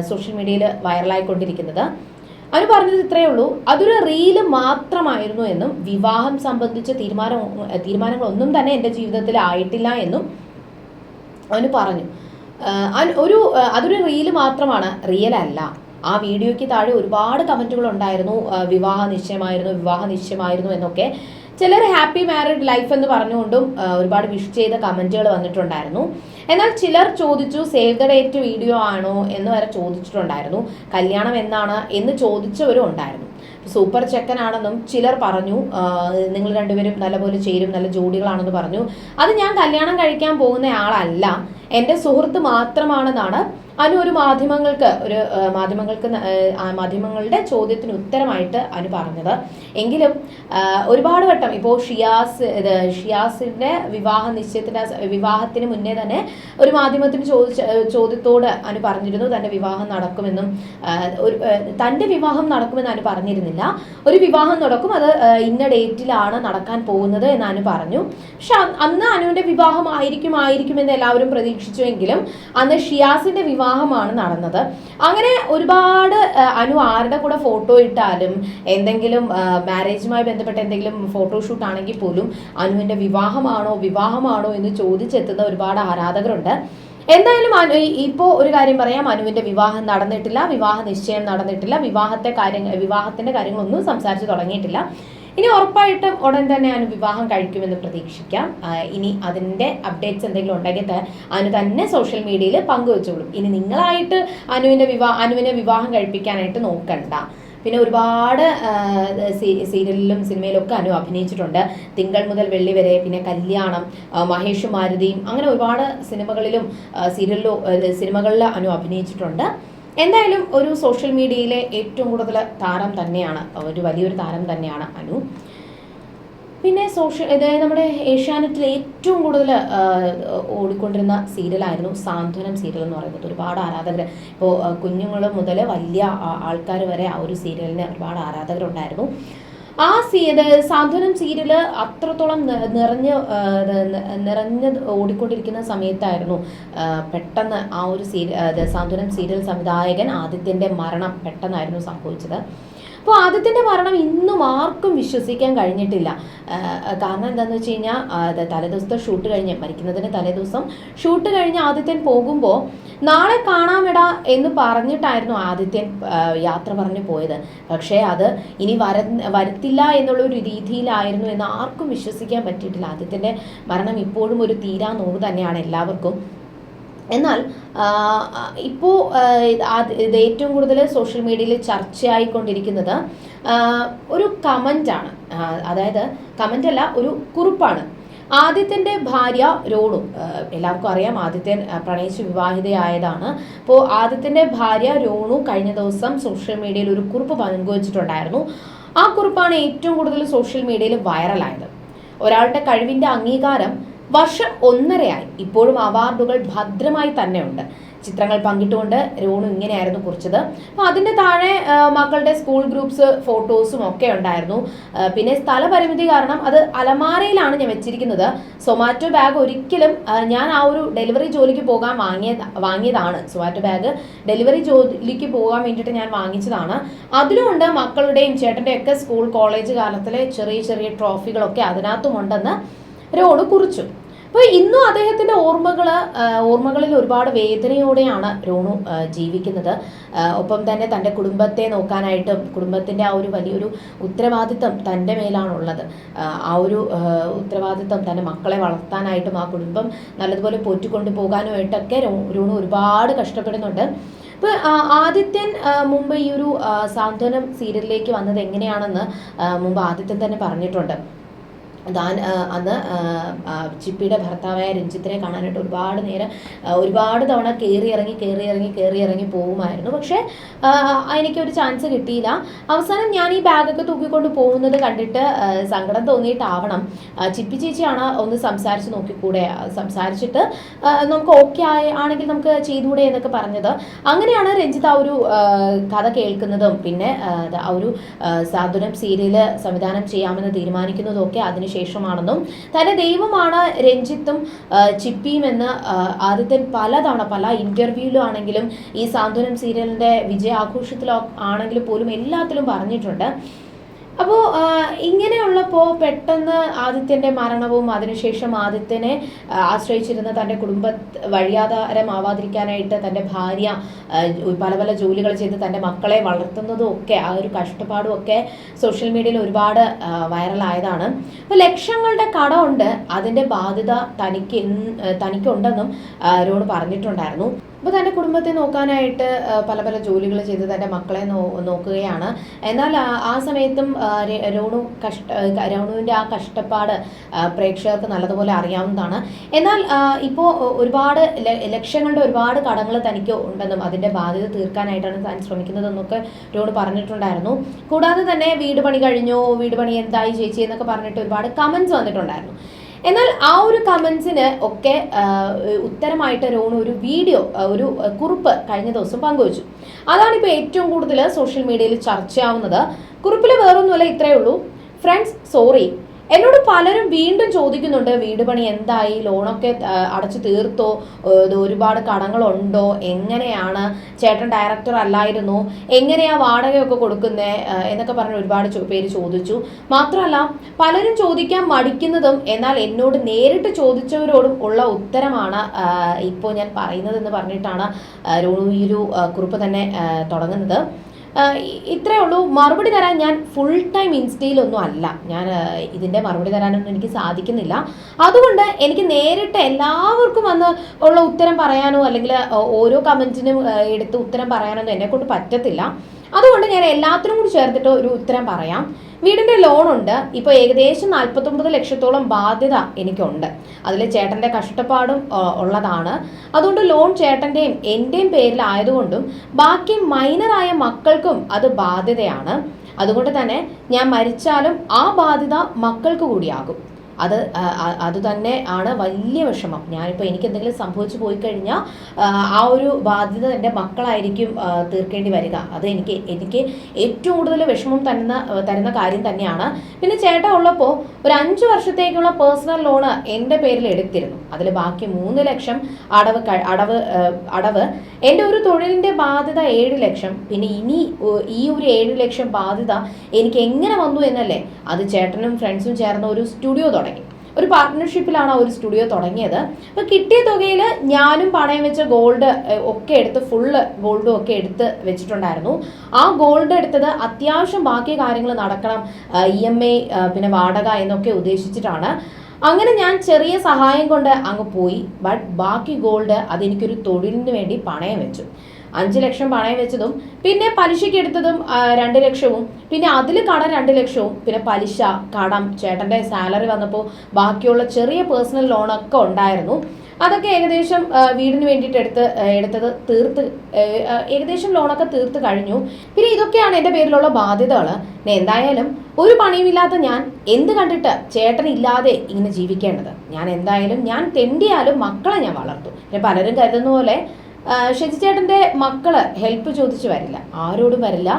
സോഷ്യൽ മീഡിയയിൽ വൈറലായിക്കൊണ്ടിരിക്കുന്നത് അനു പറഞ്ഞത് ഇത്രയേ ഉള്ളൂ. അതൊരു റീൽ മാത്രമായിരുന്നു എന്നും വിവാഹം സംബന്ധിച്ച തീരുമാനം തീരുമാനങ്ങളൊന്നും തന്നെ എന്റെ ജീവിതത്തിൽ ആയിട്ടില്ല എന്നും അവന് പറഞ്ഞു. ഒരു അതൊരു റീൽ മാത്രമാണ് റിയൽ അല്ല. ആ വീഡിയോയ്ക്ക് താഴെ ഒരുപാട് കമന്റുകൾ ഉണ്ടായിരുന്നു വിവാഹ നിശ്ചയമായിരുന്നു വിവാഹ നിശ്ചയമായിരുന്നു എന്നൊക്കെ. ചിലർ ഹാപ്പി മാരിഡ് ലൈഫ് എന്ന് പറഞ്ഞുകൊണ്ടും ഒരുപാട് വിഷ് ചെയ്ത കമന്റുകൾ വന്നിട്ടുണ്ടായിരുന്നു. എന്നാൽ ചിലർ ചോദിച്ചു സേവ് ദ ഡേറ്റ് വീഡിയോ ആണോ? എന്ന് വരെ ചോദിച്ചിട്ടുണ്ടായിരുന്നു. കല്യാണം എന്നാണ്? എന്ന് ചോദിച്ചവരും ഉണ്ടായിരുന്നു. സൂപ്പർ ചെക്കനാണെന്നും ചിലർ പറഞ്ഞു നിങ്ങൾ രണ്ടുപേരും നല്ലപോലെ ചേരും നല്ല ജോഡികളാണെന്ന് പറഞ്ഞു. അത് ഞാൻ കല്യാണം കഴിക്കാൻ പോകുന്ന ആളല്ല. എന്റെ സുഹൃത്ത് മാത്രമാണെന്നാണ് അനു ഒരു മാധ്യമങ്ങൾക്ക് ഒരു മാധ്യമങ്ങൾക്ക് മാധ്യമങ്ങളുടെ ചോദ്യത്തിന് ഉത്തരമായിട്ട് അനു പറഞ്ഞത്. എങ്കിലും ഒരുപാട് വട്ടം ഇപ്പോൾ ഷിയാസ് ഇത് ഷിയാസിന്റെ വിവാഹ നിശ്ചയത്തിന്റെ വിവാഹത്തിന് മുന്നേ തന്നെ ഒരു മാധ്യമത്തിന് ചോദിച്ച ചോദ്യത്തോട് അനു പറഞ്ഞിരുന്നു. തന്റെ വിവാഹം നടക്കുമെന്നും ഒരു തന്റെ വിവാഹം നടക്കുമെന്ന് അനു പറഞ്ഞിരുന്നില്ല. ഒരു വിവാഹം നടക്കും. അത് ഇന്ന ഡേറ്റിലാണ് നടക്കാൻ പോകുന്നത് എന്ന് അനു പറഞ്ഞു. പക്ഷെ അന്ന് അനുവിന്റെ വിവാഹം ആയിരിക്കും ആയിരിക്കുമെന്ന് എല്ലാവരും പ്രതീക്ഷിച്ചുവെങ്കിലും അന്ന് ഷിയാസിന്റെ വിവാഹം വിവാഹമാണ് നടന്നത്. അങ്ങനെ ഒരുപാട് അനു ആരുടെ കൂടെ ഫോട്ടോ ഇട്ടാലും എന്തെങ്കിലും മാരേജുമായി ബന്ധപ്പെട്ട എന്തെങ്കിലും ഫോട്ടോഷൂട്ട് ആണെങ്കിൽ പോലും അനുവിന്റെ വിവാഹമാണോ വിവാഹമാണോ എന്ന് ചോദിച്ചെത്തുന്ന ഒരുപാട് ആരാധകരുണ്ട്. എന്തായാലും അനു ഇപ്പോൾ ഒരു കാര്യം പറയാം. അനുവിന്റെ വിവാഹം നടന്നിട്ടില്ല വിവാഹ നിശ്ചയം നടന്നിട്ടില്ല വിവാഹത്തെ കാര്യങ്ങൾ വിവാഹത്തിന്റെ കാര്യങ്ങളൊന്നും സംസാരിച്ച് തുടങ്ങിയിട്ടില്ല. ഇനി ഉറപ്പായിട്ടും ഉടൻ തന്നെ അനു വിവാഹം കഴിക്കുമെന്ന് പ്രതീക്ഷിക്കാം. ഇനി അതിന്റെ അപ്ഡേറ്റ്സ് എന്തെങ്കിലും ഉണ്ടെങ്കിൽ അനു തന്നെ സോഷ്യൽ മീഡിയയിൽ പങ്കുവെച്ചോളും. ഇനി നിങ്ങളായിട്ട് അനുവിന്റെ വിവാഹ അനുവിനെ വിവാഹം കഴിപ്പിക്കാനായിട്ട് നോക്കണ്ട. പിന്നെ ഒരുപാട് സീരിയലിലും സിനിമയിലും ഒക്കെ അനു അഭിനയിച്ചിട്ടുണ്ട്. തിങ്കൾ മുതൽ വെള്ളി വരെ പിന്നെ കല്യാണം മഹേഷും മാരുതിയും അങ്ങനെ ഒരുപാട് സിനിമകളിലും സീരിയലിലും സിനിമകളിൽ അനു അഭിനയിച്ചിട്ടുണ്ട്. എന്തായാലും ഒരു സോഷ്യൽ മീഡിയയിലെ ഏറ്റവും കൂടുതൽ താരം തന്നെയാണ് ഒരു വലിയൊരു താരം തന്നെയാണ് അനു. പിന്നെ സോഷ്യൽ അതായത് നമ്മുടെ ഏഷ്യാനെറ്റിലെ ഏറ്റവും കൂടുതൽ ഓടിക്കൊണ്ടിരുന്ന സീരിയലായിരുന്നു സാന്ത്വനം സീരിയൽ എന്ന് പറയുന്നത്. ഒരുപാട് ആരാധകർ ഇപ്പോൾ കുഞ്ഞുങ്ങൾ മുതൽ വലിയ ആൾക്കാർ വരെ ആ ഒരു സീരിയലിന് ഒരുപാട് ആരാധകരുണ്ടായിരുന്നു. ആ സീ സാന്ത്വനം സീരിയൽ അത്രത്തോളം നിറഞ്ഞ് നിറഞ്ഞ് ഓടിക്കൊണ്ടിരിക്കുന്ന സമയത്തായിരുന്നു പെട്ടെന്ന് ആ ഒരു സീരിയൽ സാന്ത്വനം സീരിയൽ സംവിധായകൻ ആദിത്യന്റെ മരണം പെട്ടെന്നായിരുന്നു സംഭവിച്ചത്. അപ്പോൾ ആദ്യത്തിന്റെ മരണം ഇന്നും ആർക്കും വിശ്വസിക്കാൻ കഴിഞ്ഞിട്ടില്ല. കാരണം എന്താണെന്ന് വെച്ച് കഴിഞ്ഞാൽ തലേദിവസത്തെ ഷൂട്ട് കഴിഞ്ഞ് മരിക്കുന്നതിന് തലേദിവസം ഷൂട്ട് കഴിഞ്ഞ് ആദിത്യൻ പോകുമ്പോൾ നാളെ കാണാമിടാ എന്ന് പറഞ്ഞിട്ടായിരുന്നു ആദിത്യൻ യാത്ര പറഞ്ഞു പോയത്. പക്ഷേ അത് ഇനി വര വരത്തില്ല എന്നുള്ള ഒരു രീതിയിലായിരുന്നു എന്ന് ആർക്കും വിശ്വസിക്കാൻ പറ്റിയിട്ടില്ല. ആദിത്യന്റെ മരണം ഇപ്പോഴും ഒരു തീരാ നോവ് തന്നെയാണ് എല്ലാവർക്കും. എന്നാൽ ഇപ്പോൾ ഇത് ഏറ്റവും കൂടുതൽ സോഷ്യൽ മീഡിയയിൽ ചർച്ചയായിക്കൊണ്ടിരിക്കുന്നത് ഒരു കമന്റാണ് അതായത് കമന്റ് അല്ല ഒരു കുറിപ്പാണ്. ആദിത്യന്റെ ഭാര്യ രോണു എല്ലാവർക്കും അറിയാം ആദിത്യൻ പ്രണയിച്ച് വിവാഹിതയായതാണ്. അപ്പോൾ ആദിത്യന്റെ ഭാര്യ രോണു കഴിഞ്ഞ ദിവസം സോഷ്യൽ മീഡിയയിൽ ഒരു കുറിപ്പ് പങ്കുവച്ചിട്ടുണ്ടായിരുന്നു. ആ കുറിപ്പാണ് ഏറ്റവും കൂടുതൽ സോഷ്യൽ മീഡിയയിൽ വൈറലായത്. ഒരാളുടെ കഴിവിന്റെ അംഗീകാരം വർഷം ഒന്നരയായി. ഇപ്പോഴും അവാർഡുകൾ ഭദ്രമായി തന്നെ ഉണ്ട് ചിത്രങ്ങൾ പങ്കിട്ടുകൊണ്ട് രോണു ഇങ്ങനെയായിരുന്നു കുറിച്ചത്. അപ്പോൾ അതിന്റെ താഴെ മക്കളുടെ സ്കൂൾ ഗ്രൂപ്പ്സ് ഫോട്ടോസും ഒക്കെ ഉണ്ടായിരുന്നു. പിന്നെ സ്ഥലപരിമിതി കാരണം അത് അലമാരയിലാണ് ഞാൻ വെച്ചിരിക്കുന്നത്. സൊമാറ്റോ ബാഗ് ഒരിക്കലും ഞാൻ ആ ഒരു ഡെലിവറി ജോലിക്ക് പോകാൻ വാങ്ങിയ വാങ്ങിയതാണ്. സൊമാറ്റോ ബാഗ് ഡെലിവറി ജോലിക്ക് പോകാൻ വേണ്ടിയിട്ട് ഞാൻ വാങ്ങിച്ചതാണ്. അതിലുമുണ്ട് മക്കളുടെയും ചേട്ടന്റെയും ഒക്കെ സ്കൂൾ കോളേജ് കാലത്തിലെ ചെറിയ ചെറിയ ട്രോഫികളൊക്കെ അതിനകത്തുമുണ്ടെന്ന് രോണു കുറിച്ചു. അപ്പോൾ ഇന്നും അദ്ദേഹത്തിന്റെ ഓർമ്മകൾ ഓർമ്മകളിൽ ഒരുപാട് വേദനയോടെയാണ് രോണു ജീവിക്കുന്നത്. ഒപ്പം തന്നെ തന്റെ കുടുംബത്തെ നോക്കാനായിട്ടും കുടുംബത്തിന്റെ ആ ഒരു വലിയൊരു ഉത്തരവാദിത്തം തന്റെ മേലാണുള്ളത്. ആ, ഒരു ഉത്തരവാദിത്തം തന്റെ മക്കളെ വളർത്താനായിട്ടും ആ കുടുംബം നല്ലതുപോലെ പോറ്റിക്കൊണ്ടു പോകാനുമായിട്ടൊക്കെ രോണു ഒരുപാട് കഷ്ടപ്പെടുന്നുണ്ട്. ഇപ്പോൾ ആദിത്യൻ മുമ്പ് ഈ ഒരു സാന്ത്വനം സീരിയലിലേക്ക് വന്നത് എങ്ങനെയാണെന്ന് മുമ്പ് ആദിത്യൻ തന്നെ പറഞ്ഞിട്ടുണ്ട്. ആ, അന്ന് ചിപ്പിയുടെ ഭർത്താവായ രഞ്ജിത്തിനെ കാണാനായിട്ട് ഒരുപാട് നേരം ഒരുപാട് തവണ കയറി ഇറങ്ങി കയറി ഇറങ്ങി കയറി ഇറങ്ങി പോകുമായിരുന്നു. പക്ഷേ എനിക്ക് ഒരു ചാൻസ് കിട്ടിയില്ല. അവസാനം ഞാൻ ഈ ബാഗൊക്കെ തൂക്കിക്കൊണ്ട് പോകുന്നത് കണ്ടിട്ട് സങ്കടം തോന്നിയിട്ടാവണം. ചിപ്പി ചേച്ചിയാണ് ഒന്ന് സംസാരിച്ച് നോക്കിക്കൂടെ? സംസാരിച്ചിട്ട് നമുക്ക് ഓക്കെ ആയ ആണെങ്കിൽ നമുക്ക് ചെയ്തുകൂടെ എന്നൊക്കെ പറഞ്ഞത്. അങ്ങനെയാണ് രഞ്ജിത്ത് ആ ഒരു കഥ കേൾക്കുന്നതും. പിന്നെ ആ, ഒരു സാധുനം സീരിയൽ സംവിധാനം ചെയ്യാമെന്ന് തീരുമാനിക്കുന്നതും ഒക്കെ അതിനുശേഷമാണെന്നും തന്നെ ദൈവമാണ് രഞ്ജിത്തും ചിപ്പിയും എന്ന് ആദിത്യൻ പലതവണ പല ഇന്റർവ്യൂവിലും ആണെങ്കിലും ഈ സാന്ത്വനം സീരിയലിന്റെ വിജയാഘോഷത്തിലോ ആണെങ്കിലും പോലും എല്ലാത്തിലും പറഞ്ഞിട്ടുണ്ട്. അപ്പോൾ ഇങ്ങനെയുള്ളപ്പോൾ പെട്ടെന്ന് ആദിത്യന്റെ മരണവും അതിനുശേഷം ആദിത്യനെ ആശ്രയിച്ചിരുന്ന തന്റെ കുടുംബ വഴിയാധാരമാവാതിരിക്കാനായിട്ട് തന്റെ ഭാര്യ പല പല ജോലികൾ ചെയ്ത് തന്റെ മക്കളെ വളർത്തുന്നതും ഒക്കെ ആ ഒരു കഷ്ടപ്പാടും ഒക്കെ സോഷ്യൽ മീഡിയയിൽ ഒരുപാട് വൈറലായതാണ്. അപ്പോൾ ലക്ഷങ്ങളുടെ കടമുണ്ട് അതിന്റെ ബാധ്യത തനിക്ക് തനിക്കുണ്ടെന്നും രോണ് പറഞ്ഞിട്ടുണ്ടായിരുന്നു. അപ്പോൾ തന്റെ കുടുംബത്തെ നോക്കാനായിട്ട് പല പല ജോലികൾ ചെയ്ത് തന്റെ മക്കളെ നോക്കുകയാണ്. എന്നാൽ ആ- സമയത്തും രോണു കഷ്ട രോണുവിന്റെ ആ കഷ്ടപ്പാട് പ്രേക്ഷകർക്ക് നല്ലതുപോലെ അറിയാവുന്നതാണ്. എന്നാൽ ഇപ്പോൾ ഒരുപാട് ലക്ഷ്യങ്ങളുടെ ഒരുപാട് കടങ്ങൾ തനിക്ക് ഉണ്ടെന്നും അതിന്റെ ബാധ്യത തീർക്കാനായിട്ടാണ് താൻ ശ്രമിക്കുന്നതെന്നൊക്കെ രോണു പറഞ്ഞിട്ടുണ്ടായിരുന്നു. കൂടാതെ തന്നെ വീട് പണി കഴിഞ്ഞോ വീട് പണി എന്തായി ചേച്ചി എന്നൊക്കെ പറഞ്ഞിട്ട് ഒരുപാട് കമൻസ് വന്നിട്ടുണ്ടായിരുന്നു. എന്നാൽ ആ ഒരു കമൻസിന് ഒക്കെ ഉത്തരമായിട്ട് രോണു ഒരു വീഡിയോ ഒരു കുറിപ്പ് കഴിഞ്ഞ ദിവസം പങ്കുവച്ചു. അതാണ് ഇപ്പോൾ ഏറ്റവും കൂടുതൽ സോഷ്യൽ മീഡിയയിൽ ചർച്ചയാവുന്നത്. കുറിപ്പിൽ വേറൊന്നുമല്ല ഇത്രയേ ഉള്ളൂ. ഫ്രണ്ട്സ് സോറി എന്നോട് പലരും വീണ്ടും ചോദിക്കുന്നുണ്ട് വീട് പണി എന്തായി? ലോണൊക്കെ അടച്ചു തീർത്തോ? ഒരുപാട് കടങ്ങളുണ്ടോ? എങ്ങനെയാണ്? ചേട്ടൻ ഡയറക്ടർ അല്ലായിരുന്നു. എങ്ങനെയാ വാടകയൊക്കെ കൊടുക്കുന്നത് എന്നൊക്കെ പറഞ്ഞ് ഒരുപാട് പേര് ചോദിച്ചു. മാത്രമല്ല പലരും ചോദിക്കാൻ മടിക്കുന്നതും എന്നാൽ എന്നോട് നേരിട്ട് ചോദിച്ചവരോടും ഉള്ള ഉത്തരമാണ് ഇപ്പോൾ ഞാൻ പറയുന്നതെന്ന് പറഞ്ഞിട്ടാണ് രോണു ഒരു കുറിപ്പ് തന്നെ തുടങ്ങുന്നത്. ഇത്രേ ഉള്ളൂ. മറുപടി തരാൻ ഞാൻ ഫുൾ ടൈം ഇൻസ്റ്റയിലൊന്നും അല്ല. ഞാൻ ഇതിന്റെ മറുപടി തരാനൊന്നും എനിക്ക് സാധിക്കുന്നില്ല. അതുകൊണ്ട് എനിക്ക് നേരിട്ട് എല്ലാവർക്കും വന്ന് ഉള്ള ഉത്തരം പറയാനോ അല്ലെങ്കിൽ ഓരോ കമന്റിനും എടുത്ത് ഉത്തരം പറയാനൊന്നും എന്നെക്കൊണ്ട് പറ്റത്തില്ല. അതുകൊണ്ട് ഞാൻ എല്ലാത്തിനും കൂടി ചേർത്തിട്ട് ഒരു ഉത്തരം പറയാം. വീടിന്റെ ലോണുണ്ട് ഇപ്പോൾ ഏകദേശം നാൽപ്പത്തൊമ്പത് ലക്ഷത്തോളം ബാധ്യത എനിക്കുണ്ട്. അതിൽ ചേട്ടന്റെ കഷ്ടപ്പാടും ഉള്ളതാണ്. അതുകൊണ്ട് ലോൺ ചേട്ടന്റെയും എന്റെയും പേരിലായതുകൊണ്ടും ബാക്കി മൈനറായ മക്കൾക്കും അത് ബാധ്യതയാണ്. അതുകൊണ്ട് തന്നെ ഞാൻ മരിച്ചാലും ആ ബാധ്യത മക്കൾക്ക് കൂടിയാകും. അത് അത് തന്നെ ആണ് വലിയ വിഷമം. ഞാനിപ്പോൾ എനിക്ക് എന്തെങ്കിലും സംഭവിച്ചു പോയി കഴിഞ്ഞാൽ ആ, ഒരു ബാധ്യത എന്റെ മക്കളായിരിക്കും തീർക്കേണ്ടി വരിക. അത് എനിക്ക് എനിക്ക് ഏറ്റവും കൂടുതൽ വിഷമം തരുന്ന തരുന്ന കാര്യം തന്നെയാണ്. പിന്നെ ചേട്ട ഉള്ളപ്പോൾ ഒരു അഞ്ച് വർഷത്തേക്കുള്ള പേഴ്സണൽ ലോണ് എന്റെ പേരിൽ എടുത്തിരുന്നു. അതിൽ ബാക്കി മൂന്ന് ലക്ഷം അടവ് അടവ് അടവ്. എന്റെ ഒരു തൊഴിലിന്റെ ബാധ്യത ഏഴ് ലക്ഷം. പിന്നെ ഇനി ഈ ഒരു ഏഴ് ലക്ഷം ബാധ്യത എനിക്ക് എങ്ങനെ വന്നു എന്നല്ലേ? അത് ചേട്ടനും ഫ്രണ്ട്സും ചേർന്ന് ഒരു സ്റ്റുഡിയോ തുടങ്ങി. ഒരു പാർട്ട്ണർഷിപ്പിലാണ് ആ ഒരു സ്റ്റുഡിയോ തുടങ്ങിയത്. അപ്പോൾ കിട്ടിയ തുകയിൽ ഞാനും പണയം വെച്ച ഗോൾഡ് ഒക്കെ എടുത്ത് ഫുള്ള് ഗോൾഡും ഒക്കെ എടുത്ത് വെച്ചിട്ടുണ്ടായിരുന്നു. ആ ഗോൾഡ് എടുത്തത് അത്യാവശ്യം ബാക്കി കാര്യങ്ങൾ നടക്കണം ഇ എം ഐ പിന്നെ വാടക എന്നൊക്കെ ഉദ്ദേശിച്ചിട്ടാണ്. അങ്ങനെ ഞാൻ ചെറിയ സഹായം കൊണ്ട് അങ്ങ് പോയി. ബട്ട് ബാക്കി ഗോൾഡ് അതെനിക്കൊരു തൊഴിലിന് വേണ്ടി പണയം വെച്ചു. അഞ്ച് ലക്ഷം പണയം വെച്ചതും പിന്നെ പലിശയ്ക്ക് എടുത്തതും രണ്ട് ലക്ഷവും പിന്നെ അതിൽ കടം രണ്ട് ലക്ഷവും പിന്നെ പലിശ കടം ചേട്ടന്റെ സാലറി വന്നപ്പോൾ ബാക്കിയുള്ള ചെറിയ പേഴ്സണൽ ലോണൊക്കെ ഉണ്ടായിരുന്നു. അതൊക്കെ ഏകദേശം വീടിന് വേണ്ടിയിട്ട് എടുത്ത് എടുത്തത് തീർത്ത് ഏകദേശം ലോണൊക്കെ തീർത്ത് കഴിഞ്ഞു. പിന്നെ ഇതൊക്കെയാണ് എന്റെ പേരിലുള്ള ബാധ്യതകൾ. എന്തായാലും ഒരു പണിയുമില്ലാത്ത ഞാൻ എന്ത് കണ്ടിട്ട് ചേട്ടൻ ഇല്ലാതെ ഇങ്ങനെ ജീവിക്കേണ്ടത്? ഞാൻ എന്തായാലും ഞാൻ തെണ്ടിയാലും മക്കളെ ഞാൻ വളർത്തു. പിന്നെ പലരും കരുതുന്ന പോലെ ഷെജി ചേട്ടന്റെ മക്കൾ ഹെൽപ്പ് ചോദിച്ചു വരില്ല. ആരോടും വരില്ല.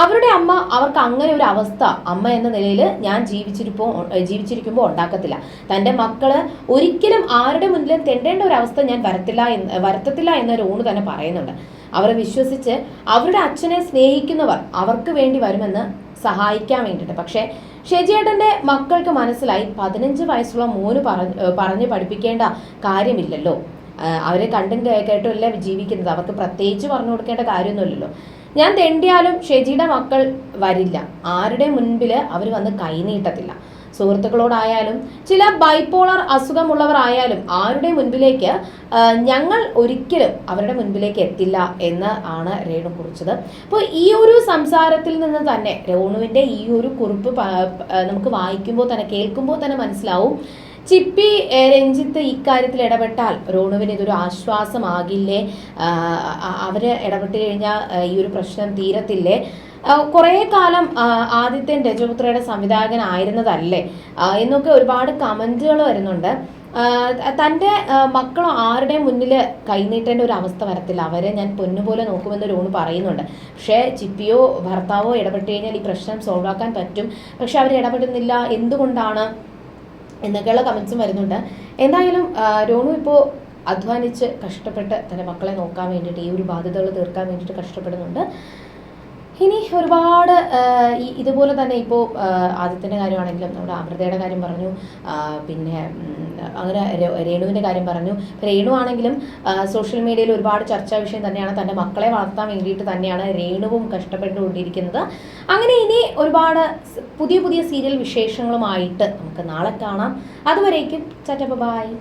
അവരുടെ അമ്മ അവർക്ക് അങ്ങനെ ഒരു അവസ്ഥ അമ്മ എന്ന നിലയിൽ ഞാൻ ജീവിച്ചിരിപ്പോ ജീവിച്ചിരിക്കുമ്പോൾ ഉണ്ടാക്കത്തില്ല. തന്റെ മക്കൾ ഒരിക്കലും ആരുടെ മുന്നിലും തെണ്ടേണ്ട ഒരു അവസ്ഥ ഞാൻ വരത്തില്ല എന്ന് വരുത്തത്തില്ല എന്ന് ഊണ് തന്നെ പറയുന്നുണ്ട്. അവരെ വിശ്വസിച്ച് അവരുടെ അച്ഛനെ സ്നേഹിക്കുന്നവർ അവർക്ക് വേണ്ടി വരുമെന്ന് സഹായിക്കാൻ വേണ്ടിയിട്ട്. പക്ഷേ ഷെജിയേട്ടന്റെ മക്കൾക്ക് മനസ്സിലായി പതിനഞ്ച് വയസ്സുള്ള മോന് പറഞ്ഞ് പറഞ്ഞ് പഠിപ്പിക്കേണ്ട കാര്യമില്ലല്ലോ. അവരെ കണ്ടും കേട്ടും ജീവിക്കുന്നത്. അവർക്ക് പ്രത്യേകിച്ച് പറഞ്ഞു കൊടുക്കേണ്ട കാര്യമൊന്നുമില്ലല്ലോ. ഞാൻ തെണ്ടിയാലും ഷെജിയുടെ മക്കൾ വരില്ല. ആരുടെ മുൻപിൽ അവർ വന്ന് കൈനീട്ടത്തില്ല സുഹൃത്തുക്കളോടായാലും ചില ബൈപ്പോളർ അസുഖമുള്ളവർ ആയാലും ആരുടെ മുൻപിലേക്ക് ഞങ്ങൾ ഒരിക്കലും അവരുടെ മുൻപിലേക്ക് എത്തില്ല എന്ന് ആണ് രേണു കുറിച്ചത്. അപ്പോൾ ഈ ഒരു സംസാരത്തിൽ നിന്ന് തന്നെ രേണുവിന്റെ ഈ ഒരു കുറിപ്പ് നമുക്ക് വായിക്കുമ്പോൾ തന്നെ കേൾക്കുമ്പോൾ തന്നെ മനസ്സിലാവും. ചിപ്പി രഞ്ജിത്ത് ഇക്കാര്യത്തിൽ ഇടപെട്ടാൽ റോണുവിന് ഇതൊരു ആശ്വാസമാകില്ലേ? അവർ ഇടപെട്ട് കഴിഞ്ഞാൽ ഈ ഒരു പ്രശ്നം തീരത്തില്ലേ? കുറേ കാലം ആദിത്യൻ രജപുത്രയുടെ സംവിധായകനായിരുന്നതല്ലേ എന്നൊക്കെ ഒരുപാട് കമന്റുകൾ വരുന്നുണ്ട്. തന്റെ മക്കളോ ആരുടെ മുന്നിൽ കൈനീട്ടേണ്ട ഒരു അവസ്ഥ വരത്തില്ല. അവരെ ഞാൻ പൊന്നുപോലെ നോക്കുമെന്ന് രോണു പറയുന്നുണ്ട്. പക്ഷേ ചിപ്പിയോ ഭർത്താവോ ഇടപെട്ട് കഴിഞ്ഞാൽ ഈ പ്രശ്നം സോൾവ് ആക്കാൻ പറ്റും. പക്ഷെ അവർ ഇടപെടുന്നില്ല. എന്തുകൊണ്ടാണ്? എന്നൊക്കെയുള്ള കമൻസും വരുന്നുണ്ട്. എന്തായാലും രോണു ഇപ്പോൾ അധ്വാനിച്ച് കഷ്ടപ്പെട്ട് തന്റെ മക്കളെ നോക്കാൻ വേണ്ടിയിട്ട് ഈ ഒരു ബാധ്യതകൾ തീർക്കാൻ വേണ്ടിയിട്ട് കഷ്ടപ്പെടുന്നുണ്ട്. ഇനി ഒരുപാട് ഈ ഇതുപോലെ തന്നെ ഇപ്പോൾ ആദിത്യന്റെ കാര്യമാണെങ്കിലും നമ്മുടെ അമൃതയുടെ കാര്യം പറഞ്ഞു പിന്നെ അങ്ങനെ രേണുവിന്റെ കാര്യം പറഞ്ഞു. രേണു ആണെങ്കിലും സോഷ്യൽ മീഡിയയിൽ ഒരുപാട് ചർച്ചാ വിഷയം തന്നെയാണ്. തന്റെ മക്കളെ വളർത്താൻ വേണ്ടിയിട്ട് തന്നെയാണ് രേണുവും കഷ്ടപ്പെട്ടുകൊണ്ടിരിക്കുന്നത്. അങ്ങനെ ഇനി ഒരുപാട് പുതിയ പുതിയ സീരിയൽ വിശേഷങ്ങളുമായിട്ട് നമുക്ക് നാളെ കാണാം. അതുവരേക്കും ചറ്റപ്പ ബായ്.